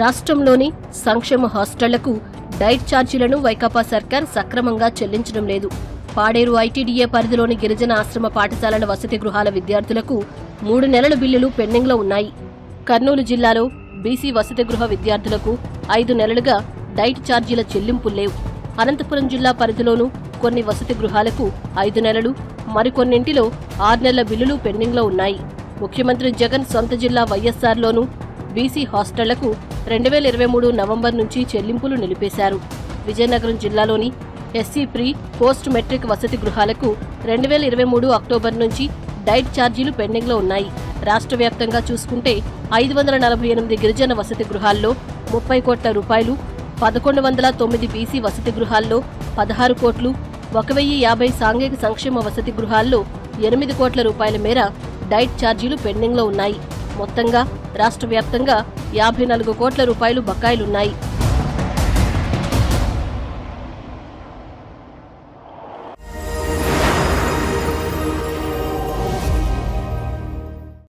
రాష్ట్రంలోని సంక్షేమ హాస్టళ్ళకు డైట్ ఛార్జీలను వైకాపా సర్కార్ సక్రమంగా చెల్లించడం లేదు. పాడేరు ఐటీడీఏ పరిధిలోని గిరిజన ఆశ్రమ పాఠశాలల వసతి గృహాల విద్యార్థులకు మూడు నెలల బిల్లులు పెండింగ్లో ఉన్నాయి. కర్నూలు జిల్లాలో బీసీ వసతి గృహ విద్యార్థులకు ఐదు నెలలుగా డైట్ ఛార్జీల చెల్లింపులు లేవు. అనంతపురం జిల్లా పరిధిలోనూ కొన్ని వసతి గృహాలకు ఐదు నెలలు మరికొన్నింటిలో ఆరు నెలల బిల్లులు పెండింగ్లో ఉన్నాయి. ముఖ్యమంత్రి జగన్ సొంత జిల్లా వైఎస్ఆర్లోనూ బీసీ హాస్టళ్ళకు రెండు వేల ఇరవై మూడు నవంబర్ నుంచి చెల్లింపులు నిలిపేశారు. విజయనగరం జిల్లాలోని ఎస్సీ ప్రీ పోస్ట్ మెట్రిక్ వసతి గృహాలకు రెండు వేల ఇరవై మూడు అక్టోబర్ నుంచి డైట్ ఛార్జీలు పెండింగ్లో ఉన్నాయి. రాష్ట్ర వ్యాప్తంగా చూసుకుంటే ఐదు వందల నలభై ఎనిమిది గిరిజన వసతి గృహాల్లో ముప్పై కోట్ల రూపాయలు పదకొండు వందల తొమ్మిది బీసీ వసతి గృహాల్లో పదహారు కోట్లు ఒక వెయ్యి యాభై సాంఘిక సంక్షేమ వసతి గృహాల్లో ఎనిమిది కోట్ల రూపాయల మేర డైట్ ఛార్జీలు పెండింగ్లో ఉన్నాయి. మొత్తంగా రాష్ట్ర వ్యాప్తంగా యాభై నాలుగు కోట్ల రూపాయలు బకాయిలున్నాయి.